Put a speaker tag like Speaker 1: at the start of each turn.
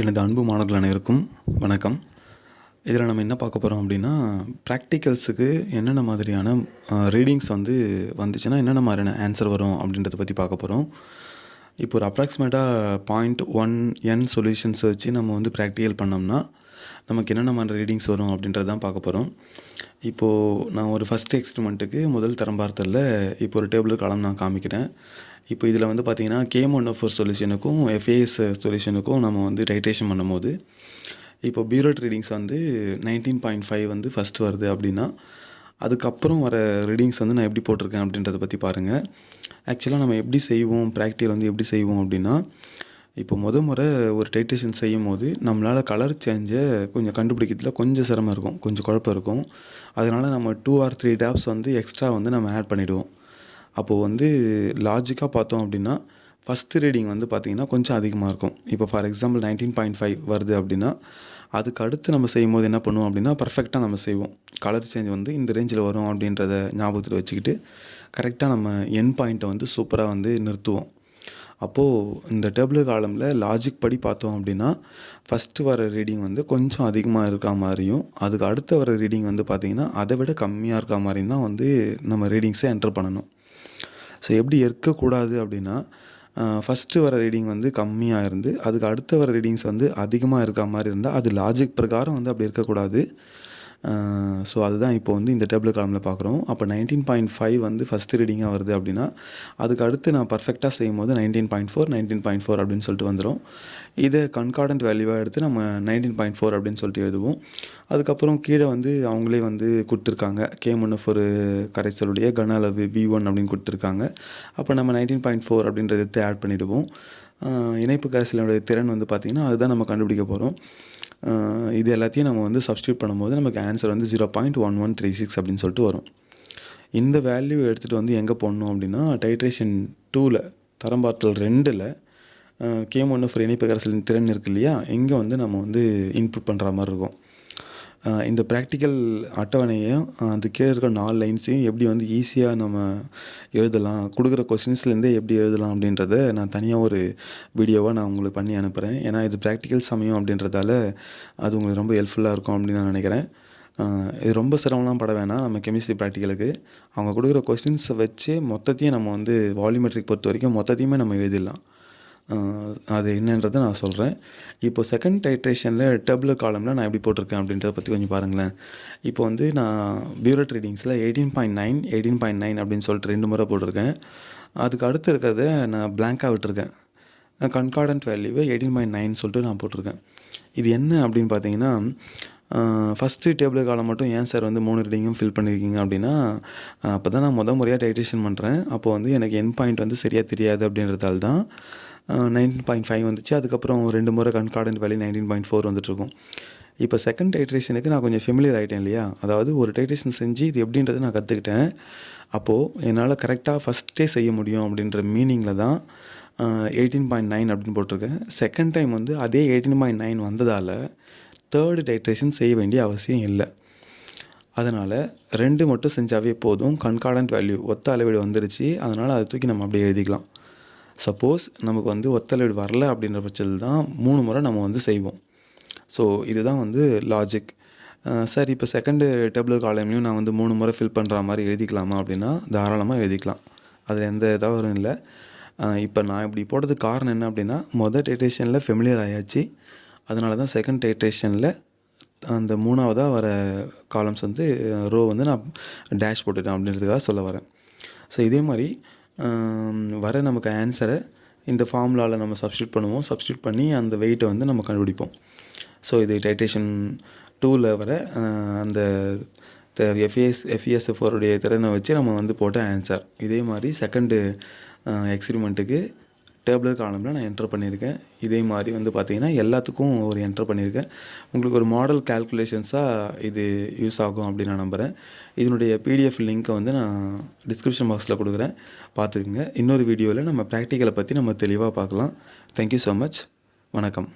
Speaker 1: எனது அன்பு மாணவர்கள் அனைவருக்கும் வணக்கம். இதில் நம்ம என்ன பார்க்க போகிறோம் அப்படின்னா ப்ராக்டிக்கல்ஸுக்கு என்னென்ன மாதிரியான ரீடிங்ஸ் வந்து வந்துச்சுன்னா என்னென்ன மாதிரியான ஆன்சர் வரும் அப்படின்றத பற்றி பார்க்க போகிறோம் இப்போ ஒரு அப்ராக்சிமேட்டாக பாயிண்ட் ஒன் என் சொல்யூஷன்ஸ் வச்சு நம்ம வந்து ப்ராக்டிக்கல் பண்ணோம்னா நமக்கு என்னென்ன மாதிரி ரீடிங்ஸ் வரும் அப்படின்றது தான் பார்க்க போகிறோம் இப்போது நான் ஒரு ஃபஸ்ட் எக்ஸ்பிரிமெண்ட்டுக்கு முதல் தரம் பார்த்ததில் இப்போ ஒரு டேபிள் காலம் நான் காமிக்கிறேன். இப்போ இதில் வந்து பார்த்தீங்கன்னா கேம் ஒன் ஃபோர் சொல்யூஷனுக்கும் எஃப்ஏஎஸ் சொல்யூஷனுக்கும் நம்ம வந்து டைட்ரேஷன் பண்ணும்போது இப்போ பீரோட் ரீடிங்ஸ் வந்து நைன்டீன் பாயிண்ட் ஃபைவ் வந்து ஃபஸ்ட் வருது அப்படின்னா அதுக்கப்புறம் வர ரீடிங்ஸ் வந்து நான் எப்படி போட்டிருக்கேன் அப்படின்றத பற்றி பாருங்கள் ஆக்சுவலாக நம்ம எப்படி செய்வோம் ப்ராக்டிகல் வந்து எப்படி செய்வோம் அப்படின்னா இப்போ முத முறை ஒரு டைட்ரேஷன் செய்யும் போது நம்மளால் கலர் சேஞ்சை கொஞ்சம் கண்டுபிடிக்கிறதுல கொஞ்சம் சிரமம் இருக்கும் கொஞ்சம் குழப்பம் இருக்கும். அதனால் நம்ம டூ ஆர் த்ரீ டேப்ஸ் வந்து எக்ஸ்ட்ரா வந்து நம்ம ஆட் பண்ணிவிடுவோம் அப்போது வந்து லாஜிக்காக பார்த்தோம் அப்படின்னா ஃபஸ்ட்டு ரீடிங் வந்து பார்த்திங்கன்னா கொஞ்சம் அதிகமாக இருக்கும். இப்போ for example nineteen point five வருது அப்படின்னா அதுக்கு அடுத்து நம்ம செய்யும் போது என்ன பண்ணுவோம் அப்படின்னா பர்ஃபெக்டாக நம்ம செய்வோம். கலர் சேஞ்ச் வந்து இந்த ரேஞ்சில் வரும் அப்படின்றத ஞாபகத்தில் வச்சுக்கிட்டு கரெக்டாக நம்ம என் பாயிண்ட்டை வந்து சூப்பராக வந்து நிறுத்துவோம். அப்போது இந்த டேபிள் காலமில் லாஜிக் படி பார்த்தோம் அப்படின்னா ஃபஸ்ட்டு வர ரீடிங் வந்து கொஞ்சம் அதிகமாக இருக்கா மாதிரியும் அதுக்கு அடுத்து வர ரீடிங் வந்து பார்த்திங்கன்னா அதை விட கம்மியாக இருக்கா மாதிரியும் தான் வந்து நம்ம ரீடிங்ஸை என்டர் பண்ணணும். ஸோ எப்படி இருக்கக்கூடாது அப்படின்னா ஃபஸ்ட்டு வர ரீடிங் வந்து கம்மியாக இருந்து அதுக்கு அடுத்து வர ரீடிங்ஸ் வந்து அதிகமாக இருக்க மாதிரி இருந்தால் அது லாஜிக் பிரகாரம் வந்து அப்படி இருக்கக்கூடாது. ஸோ அதுதான் இப்போ வந்து இந்த டேபிள் காலமில் பார்க்குறோம். அப்போ நைன்டீன் பாயிண்ட் ஃபைவ் வந்து ஃபஸ்ட்டு ரீடிங்காக வருது அப்படின்னா அதுக்கு அடுத்து நான் பர்ஃபெக்டாக செய்யும் போது nineteen point four nineteen point four அப்படின்னு சொல்லிட்டு வந்துடும் இதை கன்கார்டன்ட் வேல்யூவாக எடுத்து நம்ம நைன்டீன் பாயிண்ட் ஃபோர் அப்படின்னு சொல்லிட்டு எழுதுவோம். அதுக்கப்புறம் கீழே வந்து அவங்களே வந்து கொடுத்துருக்காங்க. கேமன் ஒரு கரைசலுடைய கன அளவு வி ஒன் அப்படின்னு கொடுத்துருக்காங்க. அப்போ நம்ம நைன்டீன் பாயிண்ட் ஃபோர் அப்படின்றத ஆட் பண்ணிவிடுவோம் இணைப்பு கரைசலுடைய திறன் வந்து பார்த்திங்கன்னா அதுதான் நம்ம கண்டுபிடிக்க போகிறோம் இது எல்லாத்தையும் நம்ம வந்து சப்ஸ்டியூட் பண்ணும்போது நமக்கு ஆன்சர் வந்து zero point one one three six அப்படின்னு சொல்லிட்டு வரும். இந்த வேல்யூ எடுத்துகிட்டு வந்து எங்கே போடணும் அப்படின்னா டைட்ரேஷன் டூவில் தரம் பார்த்தல் ரெண்டில் கேம் ஒன்று ஃப்ரீ இணைப்பு கரைசலின் திறன் இருக்கு இல்லையா? இங்கே வந்து நம்ம வந்து இன்புட் பண்ணுற மாதிரி இருக்கும். இந்த ப்ராக்டிக்கல் அட்டவணையும் அந்த கீழே இருக்க நாலு லைன்ஸையும் எப்படி வந்து ஈஸியாக நம்ம எழுதலாம் கொடுக்குற கொஸ்டின்ஸ்லேருந்தே எப்படி எழுதலாம் அப்படின்றத நான் தனியாக ஒரு வீடியோவாக நான் உங்களுக்கு பண்ணி அனுப்புகிறேன் ஏன்னா இது ப்ராக்டிக்கல் சமயம் அப்படின்றதால அது உங்களுக்கு ரொம்ப ஹெல்ப்ஃபுல்லாக இருக்கும் அப்படின்னு நான் நினைக்கிறேன். இது ரொம்ப சிரமம்லாம் பட வேணாம். நம்ம கெமிஸ்ட்ரி ப்ராக்டிக்கலுக்கு அவங்க கொடுக்குற கொஸ்டின்ஸை வச்சு மொத்தத்தையும் நம்ம வந்து வால்யூமெட்ரிக் பொறுத்த வரைக்கும் மொத்தத்தையுமே நம்ம எழுதிடலாம். அது என்னன்றதை நான் சொல்கிறேன் இப்போ செகண்ட் டைட்ரேஷனில் டேபிள் காலமில் நான் எப்படி போட்டிருக்கேன் அப்படின்றத பற்றி கொஞ்சம் பாருங்களேன். இப்போ வந்து நான் burette ரீடிங்ஸில் eighteen point nine eighteen point nine அப்படின்னு சொல்லிட்டு ரெண்டு முறை போட்டிருக்கேன். அதுக்கு அடுத்து இருக்கிறத நான் பிளாங்காக விட்டுருக்கேன். கன்கார்டன்ட் வேல்யூவை எயிட்டீன் பாயிண்ட் நைன் சொல்லிட்டு நான் போட்டிருக்கேன். இது என்ன அப்படின்னு பார்த்தீங்கன்னா ஃபஸ்ட்டு டேபிள் காலம் மட்டும் ஏன் சார் வந்து மூணு ரீடிங்கும் ஃபில் பண்ணியிருக்கீங்க அப்படின்னா அப்போ தான் நான் முத முறையாக டைட்ரேஷன் பண்ணுறேன் அப்போ வந்து எனக்கு என் பாயிண்ட் வந்து சரியாக தெரியாது அப்படின்றதால தான் நைன்டீன் பாயிண்ட் ஃபைவ் வந்துச்சு. அதுக்கப்புறம் ரெண்டு முறை concordant value nineteen point four வந்துட்டுருக்கும். இப்போ செகண்ட் டைட்ரேஷனுக்கு நான் கொஞ்சம் ஃபெமிலியர் ஆகிட்டேன் இல்லையா? அதாவது ஒரு டைட்ரேஷன் செஞ்சு இது எப்படின்றத நான் கற்றுக்கிட்டேன் அப்போது என்னால் கரெக்டாக ஃபஸ்ட்டே செய்ய முடியும் அப்படின்ற மீனிங்கில் தான் எயிட்டீன் பாயிண்ட் நைன் அப்படின்னு போட்டிருக்கேன். செகண்ட் டைம் வந்து அதே எயிட்டீன் பாயிண்ட் நைன் வந்ததால் தேர்டு டைட்ரேஷன் செய்ய வேண்டிய அவசியம் இல்லை. அதனால் ரெண்டு மட்டும் செஞ்சாவே போதும். கன்கார்டன்ட் வேல்யூ ஒத்த அளவீடு வந்துருச்சு. அதனால் அதை தூக்கி நம்ம அப்படியே எழுதிக்கலாம். சப்போஸ் நமக்கு வந்து ஒத்தளவீடு வரல அப்படின்ற பட்சத்தில் தான் மூணு முறை நம்ம வந்து செய்வோம். ஸோ இதுதான் வந்து லாஜிக் சார் இப்போ செகண்டு டேபிள் காலம்லையும் நான் வந்து மூணு முறை ஃபில் பண்ணுற மாதிரி எழுதிக்கலாமா அப்படின்னா தாராளமாக எழுதிக்கலாம். அதில் எந்த தவறும் இல்லை. இப்போ நான் இப்படி போடுறதுக்கு காரணம் என்ன அப்படின்னா மொதல் டேட்டேஷனில் ஃபெமிலியர் ஆயாச்சு. அதனால தான் செகண்ட் டேட்டேஷனில் அந்த மூணாவதாக வர காலம்ஸ் வந்து ரோ வந்து நான் டேஷ் போட்டுட்டேன் அப்படின்றதுக்காக சொல்ல வரேன். ஸோ இதே மாதிரி வர நமக்கு ஆன்சரை இந்த ஃபார்முலாவில் நம்ம சப்ஸ்டியூட் பண்ணுவோம். சப்ஸ்டியூட் பண்ணி அந்த வெயிட்டை வந்து நம்ம கண்டுபிடிப்போம். ஸோ இது டைட்டேஷன் டூவில் வர அந்த எஃப்ஏஎஸ் எஃப்இஎஸ்எஃப்ஓருடைய திறனை வச்சு நம்ம வந்து போட்ட ஆன்சர் இதே மாதிரி செகண்டு எக்ஸ்பிரிமெண்ட்டுக்கு டேபிள் காலமில் நான் என்டர் பண்ணியிருக்கேன். இதே மாதிரி வந்து பார்த்திங்கன்னா எல்லாத்துக்கும் ஒரு என்டர் பண்ணியிருக்கேன். உங்களுக்கு ஒரு மாடல் கேல்குலேஷன்ஸாக இது யூஸ் ஆகும் அப்படின்னு நான் நம்புகிறேன் இதனுடைய பிடிஎஃப் லிங்க்கை வந்து நான் டிஸ்கிரிப்ஷன் பாக்ஸில் கொடுக்குறேன். பார்த்துக்குங்க. இன்னொரு வீடியோவில் நம்ம ப்ராக்டிக்கலை பற்றி நம்ம தெளிவாக பார்க்கலாம். தேங்க்யூ ஸோ மச் வணக்கம்.